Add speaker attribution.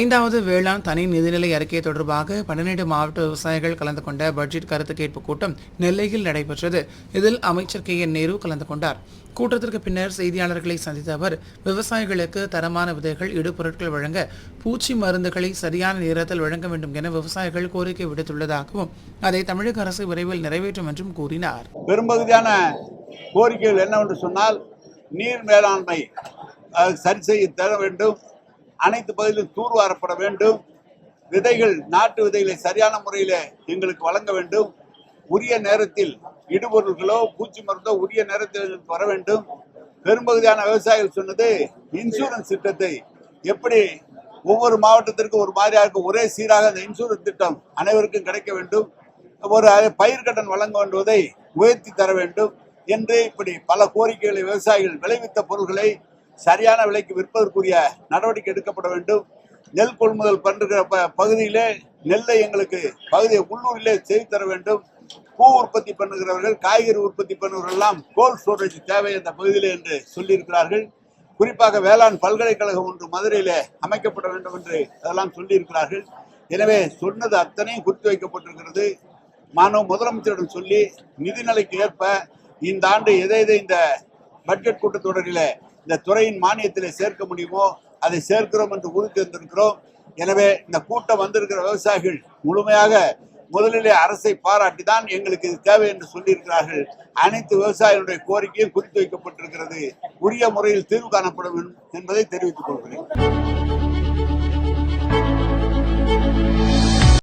Speaker 1: ஐந்தாவது வேளாண் தனி நிதிநிலை அறிக்கை தொடர்பாக பன்னிரண்டு மாவட்ட விவசாயிகள் கலந்து கொண்ட பட்ஜெட் கருத்து கேட்பு கூட்டம் நெல்லையில் நடைபெற்றது. இதில் அமைச்சர் கே என் நேரு கலந்து கொண்டார். கூட்டத்திற்கு பின்னர் செய்தியாளர்களை சந்தித்த அவர் விவசாயிகளுக்கு தரமான விதைகள் இடுபொருட்கள் வழங்க பூச்சி மருந்துகளை சரியான நேரத்தில் வழங்க வேண்டும் என விவசாயிகள் கோரிக்கை விடுத்துள்ளதாகவும் அதை தமிழக அரசு விரைவில் நிறைவேற்றும் என்றும் கூறினார்.
Speaker 2: பெரும்பகுதியான கோரிக்கைகள் என்னவென்று சொன்னால் நீர் மேலாண்மை சரி செய்ய தர வேண்டும். அனைத்து பகுதியிலும் தூர்வாரப்பட வேண்டும். விதைகள் நாட்டு விதைகளை சரியான முறையில் எங்களுக்கு வழங்க வேண்டும். உரிய நேரத்தில் இடுபொருள்களோ பூச்சி மருந்தோ உரிய நேரத்தில் எங்களுக்கு வர வேண்டும். பெரும்பகுதியான விவசாயிகள் சொன்னது இன்சூரன்ஸ் திட்டத்தை எப்படி ஒவ்வொரு மாவட்டத்திற்கும் ஒரு மாதிரியாக இருக்கும் ஒரே சீராக அந்த இன்சூரன்ஸ் திட்டம் அனைவருக்கும் கிடைக்க வேண்டும். ஒரு பயிர்கடன் வழங்க வேண்டுவதை உயர்த்தி தர வேண்டும். என்று இப்படி பல கோரிக்கைகளை விவசாயிகள் விளைவித்த பொருள்களை சரியான விலைக்கு விற்பதற்குரிய நடவடிக்கை எடுக்கப்பட வேண்டும். நெல் கொள்முதல் பண்ணுகிற ப- பகுதியிலே நெல்லை எங்களுக்கு பகுதியை உள்ளூரிலே செய்து தர வேண்டும். பூ உற்பத்தி பண்ணுகிறவர்கள் காய்கறி உற்பத்தி பண்ணுகிறவர்கள் எல்லாம் கோல்ட் ஸ்டோரேஜ் தேவை அந்த பகுதியில் என்று சொல்லியிருக்கிறார்கள். குறிப்பாக வேளாண் பல்கலைக்கழகம் ஒன்று மதுரையிலே அமைக்கப்பட வேண்டும் என்று அதெல்லாம் சொல்லியிருக்கிறார்கள். எனவே சொன்னது அத்தனையும் குறித்து வைக்கப்பட்டிருக்கிறது. மாணவ முதலமைச்சரிடம் சொல்லி நிதிநிலைக்கு ஏற்ப இந்த ஆண்டு எதை எதை இந்த பட்ஜெட் கூட்டத்தொடரில் இந்த துறையின் மானியத்திலே சேர்க்க முடியுமோ அதை சேர்க்கிறோம் என்று உறுதி தந்திருக்கிறோம். எனவே இந்த கூட்டம் வந்திருக்கிற விவசாயிகள் முழுமையாக முதலிலே அரசை பாராட்டி தான் எங்களுக்கு இது தேவை என்று சொல்லியிருக்கிறார்கள். அனைத்து விவசாயிகளுடைய கோரிக்கையும் குறித்து வைக்கப்பட்டிருக்கிறது. உரிய முறையில் தீர்வு காணப்படும் என்பதை தெரிவித்துக் கொள்கிறேன்.